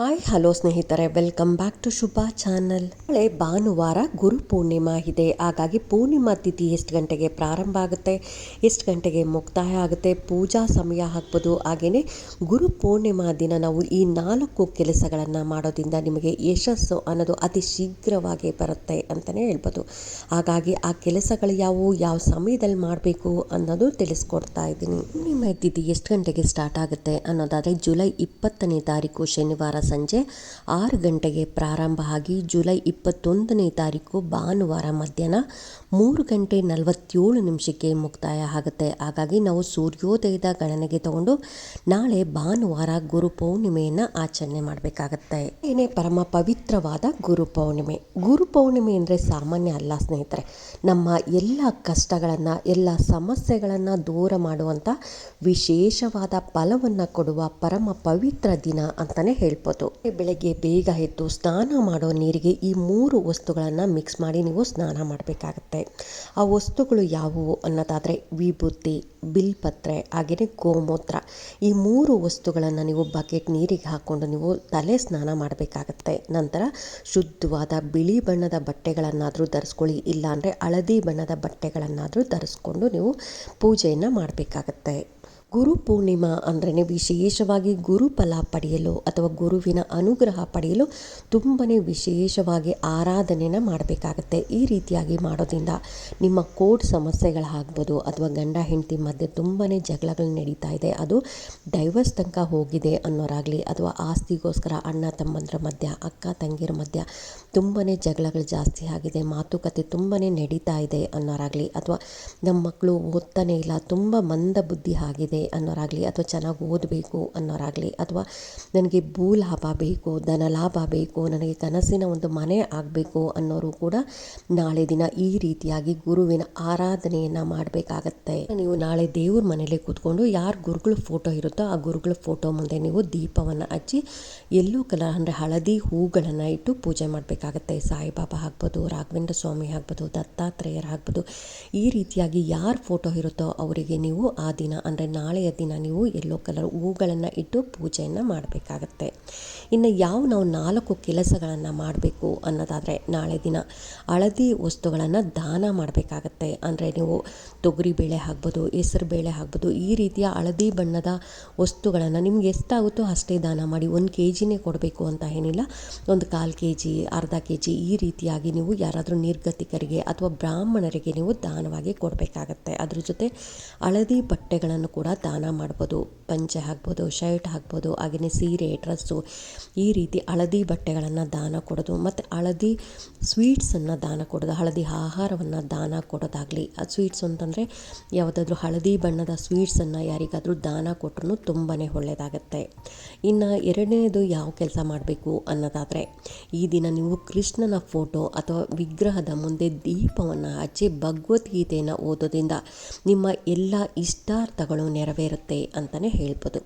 Hi, hello ಸ್ನೇಹಿತರೆ, welcome back to Shubha channel. ನಾಳೆ ಭಾನುವಾರ ಗುರು ಪೂರ್ಣಿಮಾ ಇದೆ. ಹಾಗಾಗಿ ಪೂರ್ಣಿಮಾ ತಿಥಿ ಎಷ್ಟು ಗಂಟೆಗೆ ಪ್ರಾರಂಭ ಆಗುತ್ತೆ, ಎಷ್ಟು ಗಂಟೆಗೆ ಮುಕ್ತಾಯ ಆಗುತ್ತೆ, ಪೂಜಾ ಸಮಯ ಹಾಕ್ಬೋದು ಹಾಗೆಯೇ ಗುರು ಪೂರ್ಣಿಮಾ ದಿನ ನಾವು ಈ ನಾಲ್ಕು ಕೆಲಸಗಳನ್ನು ಮಾಡೋದ್ರಿಂದ ನಿಮಗೆ ಯಶಸ್ಸು ಅನ್ನೋದು ಅತಿ ಶೀಘ್ರವಾಗಿ ಬರುತ್ತೆ ಅಂತಲೇ ಹೇಳ್ಬೋದು. ಹಾಗಾಗಿ ಆ ಕೆಲಸಗಳು ಯಾವುವು, ಯಾವ ಸಮಯದಲ್ಲಿ ಮಾಡಬೇಕು ಅನ್ನೋದು ತಿಳಿಸ್ಕೊಡ್ತಾ ಇದ್ದೀನಿ. ಪೂರ್ಣಿಮಾ ತಿಥಿ ಎಷ್ಟು ಗಂಟೆಗೆ ಸ್ಟಾರ್ಟ್ ಆಗುತ್ತೆ ಅನ್ನೋದಾದರೆ ಜುಲೈ ಇಪ್ಪತ್ತನೇ ತಾರೀಕು ಶನಿವಾರ ಸಂಜೆ ಆರು ಗಂಟೆಗೆ ಪ್ರಾರಂಭ ಆಗಿ ಜುಲೈ ಇಪ್ಪತ್ತೊಂದನೇ ತಾರೀಕು ಭಾನುವಾರ ಮಧ್ಯಾಹ್ನ ಮೂರು ಗಂಟೆ ನಲವತ್ತೇಳು ನಿಮಿಷಕ್ಕೆ ಮುಕ್ತಾಯ ಆಗುತ್ತೆ. ಹಾಗಾಗಿ ನಾವು ಸೂರ್ಯೋದಯದ ಗಣನೆಗೆ ತಗೊಂಡು ನಾಳೆ ಭಾನುವಾರ ಗುರು ಪೌರ್ಣಿಮೆಯನ್ನು ಆಚರಣೆ ಮಾಡಬೇಕಾಗತ್ತೆ. ಏನೇ ಪರಮ ಪವಿತ್ರವಾದ ಗುರು ಪೌರ್ಣಿಮೆ. ಗುರು ಪೌರ್ಣಿಮೆ ಅಂದರೆ ಸಾಮಾನ್ಯ ಅಲ್ಲ ಸ್ನೇಹಿತರೆ. ನಮ್ಮ ಎಲ್ಲ ಕಷ್ಟಗಳನ್ನು, ಎಲ್ಲ ಸಮಸ್ಯೆಗಳನ್ನು ದೂರ ಮಾಡುವಂಥ ವಿಶೇಷವಾದ ಫಲವನ್ನು ಕೊಡುವ ಪರಮ ಪವಿತ್ರ ದಿನ ಅಂತಲೇ ಹೇಳ್ಬೋದು. ಬೆಳಗ್ಗೆ ಬೇಗ ಎದ್ದು ಸ್ನಾನ ಮಾಡೋ ನೀರಿಗೆ ಈ ಮೂರು ವಸ್ತುಗಳನ್ನು ಮಿಕ್ಸ್ ಮಾಡಿ ನೀವು ಸ್ನಾನ ಮಾಡಬೇಕಾಗತ್ತೆ. ಆ ವಸ್ತುಗಳು ಯಾವುವು ಅನ್ನೋದಾದರೆ ವಿಭೂತಿ, ಬಿಲ್ಪತ್ರೆ, ಹಾಗೆಯೇ ಗೋಮೂತ್ರ. ಈ ಮೂರು ವಸ್ತುಗಳನ್ನು ನೀವು ಬಕೆಟ್ ನೀರಿಗೆ ಹಾಕ್ಕೊಂಡು ನೀವು ತಲೆ ಸ್ನಾನ ಮಾಡಬೇಕಾಗತ್ತೆ. ನಂತರ ಶುದ್ಧವಾದ ಬಿಳಿ ಬಣ್ಣದ ಬಟ್ಟೆಗಳನ್ನಾದರೂ ಧರಿಸ್ಕೊಳ್ಳಿ, ಇಲ್ಲಾಂದರೆ ಹಳದಿ ಬಣ್ಣದ ಬಟ್ಟೆಗಳನ್ನಾದರೂ ಧರಿಸ್ಕೊಂಡು ನೀವು ಪೂಜೆಯನ್ನು ಮಾಡಬೇಕಾಗತ್ತೆ. ಗುರು ಪೂರ್ಣಿಮಾ ಅಂದ್ರೇ ವಿಶೇಷವಾಗಿ ಗುರುಫಲ ಪಡೆಯಲು ಅಥವಾ ಗುರುವಿನ ಅನುಗ್ರಹ ಪಡೆಯಲು ತುಂಬಾ ವಿಶೇಷವಾಗಿ ಆರಾಧನೆನ ಮಾಡಬೇಕಾಗತ್ತೆ. ಈ ರೀತಿಯಾಗಿ ಮಾಡೋದ್ರಿಂದ ನಿಮ್ಮ ಕೋರ್ಟ್ ಸಮಸ್ಯೆಗಳಾಗ್ಬೋದು ಅಥವಾ ಗಂಡ, ಹೆಂಡತಿ ಮಧ್ಯೆ ತುಂಬಾ ಜಗಳಗಳು ನಡೀತಾ ಇದೆ. ಅದು ಡೈವರ್ಸ್ ತನಕ ಹೋಗಿದೆ ಅನ್ನೋರಾಗಲಿ ಅಥವಾ ಆಸ್ತಿಗೋಸ್ಕರ ಅಣ್ಣ, ತಮ್ಮಂದ್ರ ಮಧ್ಯ, ಅಕ್ಕ ತಂಗಿರ ಮಧ್ಯ ತುಂಬಾ ಜಗಳಗಳು ಜಾಸ್ತಿ ಆಗಿದೆ, ಮಾತುಕತೆ ತುಂಬಾ ನಡೀತಾ ಇದೆ ಅನ್ನೋರಾಗಲಿ ಅಥವಾ ನಮ್ಮ ಮಕ್ಕಳು ಓದ್ತಾನೆ ಇಲ್ಲ, ತುಂಬ ಮಂದ ಬುದ್ಧಿ ಆಗಿದೆ ಅನ್ನೋರಾಗಲಿ ಅಥವಾ ಚೆನ್ನಾಗಿ ಓದಬೇಕು ಅನ್ನೋರಾಗಲಿ ಅಥವಾ ನನಗೆ ಭೂ ಲಾಭ ಬೇಕು ಧನ ಲಾಭ ಬೇಕು, ನನಗೆ ಕನಸಿನ ಒಂದು ಮನೆ ಆಗಬೇಕು ಅನ್ನೋರು ಕೂಡ ನಾಳೆ ದಿನ ಈ ರೀತಿಯಾಗಿ ಗುರುವಿನ ಆರಾಧನೆಯನ್ನು ಮಾಡಬೇಕಾಗತ್ತೆ. ನೀವು ನಾಳೆ ದೇವ್ರ ಮನೇಲಿ ಕೂತ್ಕೊಂಡು ಯಾರು ಗುರುಗಳ ಫೋಟೋ ಇರುತ್ತೋ ಆ ಗುರುಗಳ ಫೋಟೋ ಮುಂದೆ ನೀವು ದೀಪವನ್ನು ಹಚ್ಚಿ ಎಲ್ಲೋ ಕಲರ್ ಅಂದರೆ ಹಳದಿ ಹೂಗಳನ್ನು ಇಟ್ಟು ಪೂಜೆ ಮಾಡಬೇಕಾಗತ್ತೆ. ಸಾಯಿಬಾಬಾ ಆಗ್ಬೋದು, ರಾಘವೇಂದ್ರ ಸ್ವಾಮಿ ಆಗ್ಬೋದು, ದತ್ತಾತ್ರೇಯರ ಆಗ್ಬೋದು ಈ ರೀತಿಯಾಗಿ ಯಾರು ಫೋಟೋ ಇರುತ್ತೋ ಅವರಿಗೆ ನೀವು ಆ ದಿನ ಅಂದರೆ ನಾಳೆಯ ದಿನ ನೀವು ಎಲ್ಲೋ ಕಲರ್ ಹೂಗಳನ್ನು ಇಟ್ಟು ಪೂಜೆಯನ್ನು ಮಾಡಬೇಕಾಗತ್ತೆ. ಇನ್ನು ಯಾವ ನಾವು ನಾಲ್ಕು ಕೆಲಸಗಳನ್ನು ಮಾಡಬೇಕು ಅನ್ನೋದಾದರೆ ನಾಳೆ ದಿನ ಹಳದಿ ವಸ್ತುಗಳನ್ನು ದಾನ ಮಾಡಬೇಕಾಗತ್ತೆ. ಅಂದರೆ ನೀವು ತೊಗರಿ ಬೇಳೆ ಆಗ್ಬೋದು ಹೆಸರು ಬೇಳೆ ಆಗ್ಬೋದು ಈ ರೀತಿಯ ಹಳದಿ ಬಣ್ಣದ ವಸ್ತುಗಳನ್ನು ನಿಮ್ಗೆ ಎಷ್ಟಾಗುತ್ತೋ ಅಷ್ಟೇ ದಾನ ಮಾಡಿ ಒಂದು ಕೆ ಜಿನೇ ಕೊಡಬೇಕು ಅಂತ ಏನಿಲ್ಲ. ಒಂದು ಕಾಲು ಕೆ ಜಿ ಅರ್ಧ ಕೆ ಜಿ ಈ ರೀತಿಯಾಗಿ ನೀವು ಯಾರಾದರೂ ನಿರ್ಗತಿಕರಿಗೆ ಅಥವಾ ಬ್ರಾಹ್ಮಣರಿಗೆ ನೀವು ದಾನವಾಗಿ ಕೊಡಬೇಕಾಗತ್ತೆ. ಅದ್ರ ಜೊತೆ ಹಳದಿ ಬಟ್ಟೆಗಳನ್ನು ಕೂಡ ದಾನ ಮಾಡ್ಬೋದು, ಪಂಚೆ ಹಾಕ್ಬೋದು, ಶರ್ಟ್ ಹಾಕ್ಬೋದು ಹಾಗೆಯೇ ಸೀರೆ, ಡ್ರೆಸ್ಸು ಈ ರೀತಿ ಹಳದಿ ಬಟ್ಟೆಗಳನ್ನು ದಾನ ಕೊಡೋದು ಮತ್ತು ಹಳದಿ ಸ್ವೀಟ್ಸನ್ನು ದಾನ ಕೊಡೋದು, ಹಳದಿ ಆಹಾರವನ್ನು ದಾನ ಕೊಡೋದಾಗಲಿ. ಆ ಸ್ವೀಟ್ಸ್ ಅಂತಂದರೆ ಯಾವುದಾದ್ರೂ ಹಳದಿ ಬಣ್ಣದ ಸ್ವೀಟ್ಸನ್ನು ಯಾರಿಗಾದರೂ ದಾನ ಕೊಟ್ಟರು ತುಂಬಾ ಒಳ್ಳೆಯದಾಗತ್ತೆ ಇನ್ನು ಎರಡನೇದು ಯಾವ ಕೆಲಸ ಮಾಡಬೇಕು ಅನ್ನೋದಾದರೆ ಈ ದಿನ ನೀವು ಕೃಷ್ಣನ ಫೋಟೋ ಅಥವಾ ವಿಗ್ರಹದ ಮುಂದೆ ದೀಪವನ್ನು ಹಚ್ಚಿ ಭಗವದ್ಗೀತೆಯನ್ನು ಓದೋದ್ರಿಂದ ನಿಮ್ಮ ಎಲ್ಲ ಇಷ್ಟಾರ್ಥಗಳು ನೆರವೇರುತ್ತೆ ಅಂತಲೇ ಹೇಳ್ಬೋದು.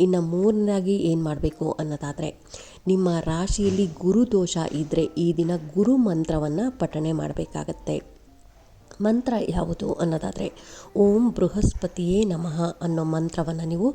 ಇನ್ನು ಮೂರನೇದಾಗಿ ಏನು ಮಾಡಬೇಕು ಅನ್ನೋದಾದರೆ, ನಿಮ್ಮ ರಾಶಿಯಲ್ಲಿ ಗುರು ದೋಷ ಇದ್ದರೆ ಈ ದಿನ ಗುರು ಮಂತ್ರವನ್ನು ಪಠಣೆ ಮಾಡಬೇಕಾಗತ್ತೆ. ಮಂತ್ರ ಯಾವುದು ಅನ್ನೋದಾದರೆ, ಓಂ ಬೃಹಸ್ಪತಿಯೇ ನಮಃ ಅನ್ನೋ ಮಂತ್ರವನ್ನು ನೀವು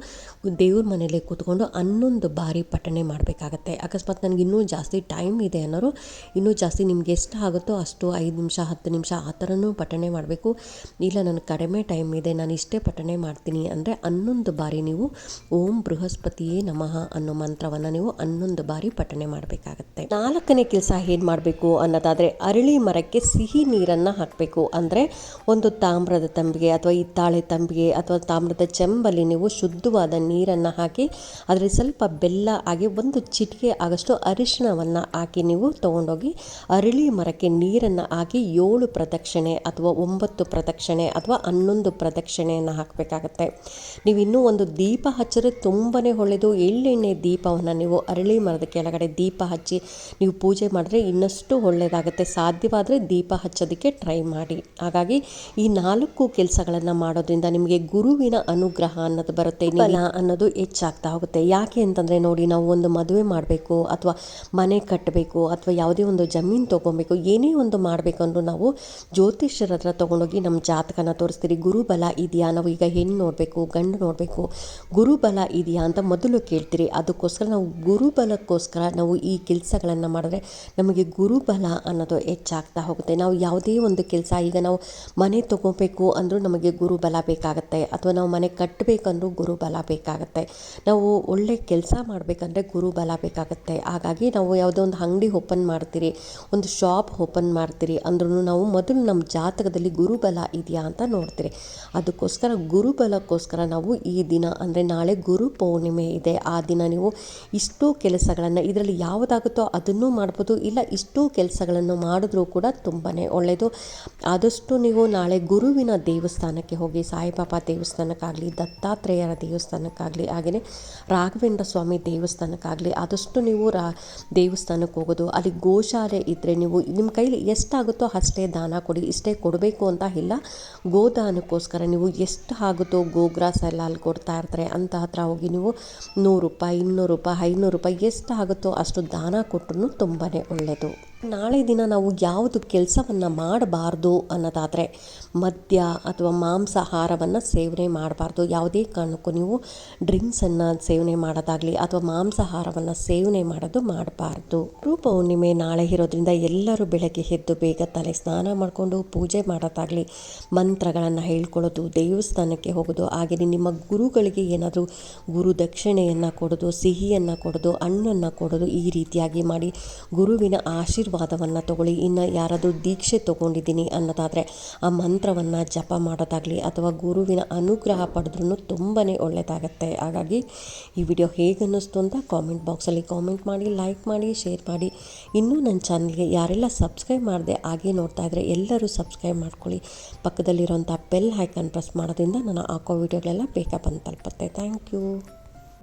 ದೇವ್ರ ಮನೇಲಿ ಕೂತ್ಕೊಂಡು ಹನ್ನೊಂದು ಬಾರಿ ಪಠಣೆ ಮಾಡಬೇಕಾಗತ್ತೆ. ಅಕಸ್ಮಾತ್ ನನಗೆ ಇನ್ನೂ ಜಾಸ್ತಿ ಟೈಮ್ ಇದೆ ಅನ್ನೋರು, ಇನ್ನೂ ಜಾಸ್ತಿ ನಿಮ್ಗೆ ಎಷ್ಟು ಆಗುತ್ತೋ ಅಷ್ಟು ಐದು ನಿಮಿಷ, ಹತ್ತು ನಿಮಿಷ ಆ ಥರನೂ ಪಠಣೆ ಮಾಡಬೇಕು. ಇಲ್ಲ, ನನಗೆ ಕಡಿಮೆ ಟೈಮ್ ಇದೆ, ನಾನು ಇಷ್ಟೇ ಪಠಣೆ ಮಾಡ್ತೀನಿ ಅಂದರೆ ಹನ್ನೊಂದು ಬಾರಿ ನೀವು ಓಂ ಬೃಹಸ್ಪತಿಯೇ ನಮಃ ಅನ್ನೋ ಮಂತ್ರವನ್ನು ನೀವು ಹನ್ನೊಂದು ಬಾರಿ ಪಠಣೆ ಮಾಡಬೇಕಾಗತ್ತೆ. ನಾಲ್ಕನೇ ಕೆಲಸ ಏನು ಮಾಡಬೇಕು ಅನ್ನೋದಾದರೆ, ಅರಳಿ ಮರಕ್ಕೆ ಸಿಹಿ ನೀರನ್ನು ಹಾಕಬೇಕು. ಅಂದರೆ ಒಂದು ತಾಮ್ರದ ತಂಬಿಗೆ ಅಥವಾ ಹಿತ್ತಾಳೆ ತಂಬಿಗೆ ಅಥವಾ ತಾಮ್ರದ ಚೆಂಬಲ್ಲಿ ನೀವು ಶುದ್ಧವಾದ ನೀರನ್ನು ಹಾಕಿ ಅದರಲ್ಲಿ ಸ್ವಲ್ಪ ಬೆಲ್ಲ ಹಾಗೆ ಒಂದು ಚಿಟಿಕೆ ಆಗಷ್ಟು ಅರಿಶಿಣವನ್ನು ಹಾಕಿ ನೀವು ತೊಗೊಂಡೋಗಿ ಅರಳಿ ಮರಕ್ಕೆ ನೀರನ್ನು ಹಾಕಿ ಏಳು ಪ್ರದಕ್ಷಿಣೆ ಅಥವಾ ಒಂಬತ್ತು ಪ್ರದಕ್ಷಿಣೆ ಅಥವಾ ಹನ್ನೊಂದು ಪ್ರದಕ್ಷಿಣೆಯನ್ನು ಹಾಕಬೇಕಾಗತ್ತೆ. ನೀವು ಇನ್ನೂ ಒಂದು ದೀಪ ಹಚ್ಚಿದ್ರೆ ತುಂಬಾ ಒಳ್ಳೆಯದು ಎಳ್ಳೆಣ್ಣೆ ದೀಪವನ್ನು ನೀವು ಅರಳಿ ಮರದ ಕೆಳಗಡೆ ದೀಪ ಹಚ್ಚಿ ನೀವು ಪೂಜೆ ಮಾಡಿದ್ರೆ ಇನ್ನಷ್ಟು ಒಳ್ಳೆಯದಾಗುತ್ತೆ ಸಾಧ್ಯವಾದರೆ ದೀಪ ಹಚ್ಚೋದಕ್ಕೆ ಟ್ರೈ ಮಾಡಿ. ಹಾಗಾಗಿ ಈ ನಾಲ್ಕು ಕೆಲಸಗಳನ್ನು ಮಾಡೋದ್ರಿಂದ ನಿಮಗೆ ಗುರುವಿನ ಅನುಗ್ರಹ ಅನ್ನೋದು ಬರುತ್ತೆ. ಬಲ ಅನ್ನೋದು ಹೆಚ್ಚಾಗ್ತಾ ಹೋಗುತ್ತೆ. ಯಾಕೆ ಅಂತಂದರೆ ನೋಡಿ ನಾವು ಒಂದು ಮದುವೆ ಮಾಡಬೇಕು ಅಥವಾ ಮನೆ ಕಟ್ಟಬೇಕು ಅಥವಾ ಯಾವುದೇ ಒಂದು ಜಮೀನು ತೊಗೊಬೇಕು ಏನೇ ಒಂದು ಮಾಡಬೇಕು ಅಂದರೂ ನಾವು ಜ್ಯೋತಿಷ್ಯರ ಹತ್ರ ತೊಗೊಂಡೋಗಿ ನಮ್ಮ ಜಾತಕನ ತೋರಿಸ್ತೀರಿ. ಗುರುಬಲ ಇದೆಯಾ? ನಾವು ಈಗ ಹೆಣ್ಣು ನೋಡಬೇಕು ಗಂಡು ನೋಡಬೇಕು. ಗುರುಬಲ ಇದೆಯಾ ಅಂತ ಮೊದಲು ಕೇಳ್ತೀರಿ. ಅದಕ್ಕೋಸ್ಕರ ನಾವು ಗುರುಬಲಕ್ಕೋಸ್ಕರ ನಾವು ಈ ಕೆಲಸಗಳನ್ನು ಮಾಡಿದ್ರೆ ನಮಗೆ ಗುರುಬಲ ಅನ್ನೋದು ಹೆಚ್ಚಾಗ್ತಾ ಹೋಗುತ್ತೆ. ನಾವು ಯಾವುದೇ ಒಂದು ಕೆಲಸ ಈಗ ನಾವು ಮನೆ ತಗೋಬೇಕು ಅಂದರೂ ನಮಗೆ ಗುರುಬಲ ಬೇಕಾಗುತ್ತೆ, ಅಥವಾ ನಾವು ಮನೆ ಕಟ್ಟಬೇಕಂದ್ರೂ ಗುರುಬಲ ಬೇಕಾಗುತ್ತೆ. ನಾವು ಒಳ್ಳೆ ಕೆಲಸ ಮಾಡಬೇಕಂದ್ರೆ ಗುರುಬಲ ಬೇಕಾಗುತ್ತೆ. ಹಾಗಾಗಿ ನಾವು ಯಾವುದೋ ಒಂದು ಅಂಗಡಿ ಓಪನ್ ಮಾಡ್ತೀರಿ, ಒಂದು ಶಾಪ್ ಓಪನ್ ಮಾಡ್ತೀರಿ ಅಂದ್ರೂ ನಾವು ಮೊದಲು ನಮ್ಮ ಜಾತಕದಲ್ಲಿ ಗುರುಬಲ ಇದೆಯಾ ಅಂತ ನೋಡ್ತೀರಿ. ಅದಕ್ಕೋಸ್ಕರ ಗುರುಬಲಕ್ಕೋಸ್ಕರ ನಾವು ಈ ದಿನ, ಅಂದರೆ ನಾಳೆ ಗುರು ಪೌರ್ಣಿಮೆ ಇದೆ. ಆ ದಿನ ನೀವು ಇಷ್ಟು ಕೆಲಸಗಳನ್ನು, ಇದರಲ್ಲಿ ಯಾವುದಾಗುತ್ತೋ ಅದನ್ನು ಮಾಡ್ಬೋದು, ಇಲ್ಲ ಇಷ್ಟು ಕೆಲಸಗಳನ್ನು ಮಾಡಿದ್ರೂ ಕೂಡ ತುಂಬಾ ಒಳ್ಳೆಯದು ಆದಷ್ಟು ನೀವು ನಾಳೆ ಗುರುವಿನ ದೇವಸ್ಥಾನಕ್ಕೆ ಹೋಗಿ, ಸಾಯಿಬಾಬಾ ದೇವಸ್ಥಾನಕ್ಕಾಗಲಿ ದತ್ತಾತ್ರೇಯರ ದೇವಸ್ಥಾನಕ್ಕಾಗಲಿ, ಹಾಗೆಯೇ ರಾಘವೇಂದ್ರ ಸ್ವಾಮಿ ದೇವಸ್ಥಾನಕ್ಕಾಗಲಿ, ಆದಷ್ಟು ನೀವು ರಾ ದೇವಸ್ಥಾನಕ್ಕೆ ಹೋಗೋದು. ಅಲ್ಲಿ ಗೋಶಾಲೆ ಇದ್ದರೆ ನೀವು ನಿಮ್ಮ ಕೈಲಿ ಎಷ್ಟಾಗುತ್ತೋ ಅಷ್ಟೇ ದಾನ ಕೊಡಿ, ಇಷ್ಟೇ ಕೊಡಬೇಕು ಅಂತ ಇಲ್ಲ. ಗೋದಾನಕ್ಕೋಸ್ಕರ ನೀವು ಎಷ್ಟು ಆಗುತ್ತೋ ಗೋಗ್ರಾಸ್ ಎಲ್ಲ ಅಲ್ಲಿ ಕೊಡ್ತಾ ಇರ್ತಾರೆ. ಅಂತ ಹತ್ರ ಹೋಗಿ ನೀವು ನೂರು ರೂಪಾಯಿ, ಇನ್ನೂರು ರೂಪಾಯಿ, ಐನೂರು ರೂಪಾಯಿ ಎಷ್ಟು ಆಗುತ್ತೋ ಅಷ್ಟು ದಾನ ಕೊಟ್ಟರು ತುಂಬಾ ಒಳ್ಳೆಯದು ನಾಳೆ ದಿನ ನಾವು ಯಾವುದು ಕೆಲಸವನ್ನು ಮಾಡಬಾರ್ದು ಅನ್ನೋದಾದರೆ ಮದ್ಯ ಅಥವಾ ಮಾಂಸಾಹಾರವನ್ನು ಸೇವನೆ ಮಾಡಬಾರ್ದು. ಯಾವುದೇ ಕಾರಣಕ್ಕೂ ನೀವು ಡ್ರಿಂಕ್ಸನ್ನು ಸೇವನೆ ಮಾಡೋದಾಗಲಿ ಅಥವಾ ಮಾಂಸಾಹಾರವನ್ನು ಸೇವನೆ ಮಾಡೋದು ಮಾಡಬಾರ್ದು. ಪೌರ್ಣಿಮೆ ನಾಳೆ ಇರೋದ್ರಿಂದ ಎಲ್ಲರೂ ಬೆಳಗ್ಗೆ ಎದ್ದು ಬೇಗ ತಲೆ ಸ್ನಾನ ಮಾಡಿಕೊಂಡು ಪೂಜೆ ಮಾಡೋದಾಗಲಿ ಮಂತ್ರಗಳನ್ನು ಹೇಳ್ಕೊಳ್ಳೋದು, ದೇವಸ್ಥಾನಕ್ಕೆ ಹೋಗೋದು, ಹಾಗೆಯೇ ನಿಮ್ಮ ಗುರುಗಳಿಗೆ ಏನಾದರೂ ಗುರು ದಕ್ಷಿಣೆಯನ್ನು ಕೊಡೋದು, ಸಿಹಿಯನ್ನು ಕೊಡೋದು, ಹಣ್ಣನ್ನು ಕೊಡೋದು ಈ ರೀತಿಯಾಗಿ ಮಾಡಿ ಗುರುವಿನ ಆಶೀರ್ವಾದವನ್ನು ತಗೊಳ್ಳಿ, ಇನ್ನು ಯಾರಾದರೂ ದೀಕ್ಷೆ ತೊಗೊಂಡಿದ್ದೀನಿ ಅನ್ನೋದಾದರೆ ಆ ಮಂತ್ರವನ್ನು ಜಪ ಮಾಡೋದಾಗಲಿ ಅಥವಾ ಗುರುವಿನ ಅನುಗ್ರಹ ಪಡೆದ್ರೂ ತುಂಬಾ ಒಳ್ಳೆಯದಾಗತ್ತೆ ಹಾಗಾಗಿ ಈ ವಿಡಿಯೋ ಹೇಗೆ ಅನ್ನಿಸ್ತು ಅಂತ ಕಾಮೆಂಟ್ ಬಾಕ್ಸಲ್ಲಿ ಕಾಮೆಂಟ್ ಮಾಡಿ, ಲೈಕ್ ಮಾಡಿ, ಶೇರ್ ಮಾಡಿ. ಇನ್ನೂ ನನ್ನ ಚಾನಲ್ಗೆ ಯಾರೆಲ್ಲ ಸಬ್ಸ್ಕ್ರೈಬ್ ಮಾಡಿದೆ ಹಾಗೆ ನೋಡ್ತಾ ಇದ್ದರೆ ಎಲ್ಲರೂ ಸಬ್ಸ್ಕ್ರೈಬ್ ಮಾಡ್ಕೊಳ್ಳಿ. ಪಕ್ಕದಲ್ಲಿರುವಂಥ ಬೆಲ್ ಹೈಕನ್ ಪ್ರೆಸ್ ಮಾಡೋದ್ರಿಂದ ನಾನು ಹಾಕೋ ವಿಡಿಯೋಗಳೆಲ್ಲ ಬೇಗ ಬಂದು ತಲುಪುತ್ತೆ. Thank you.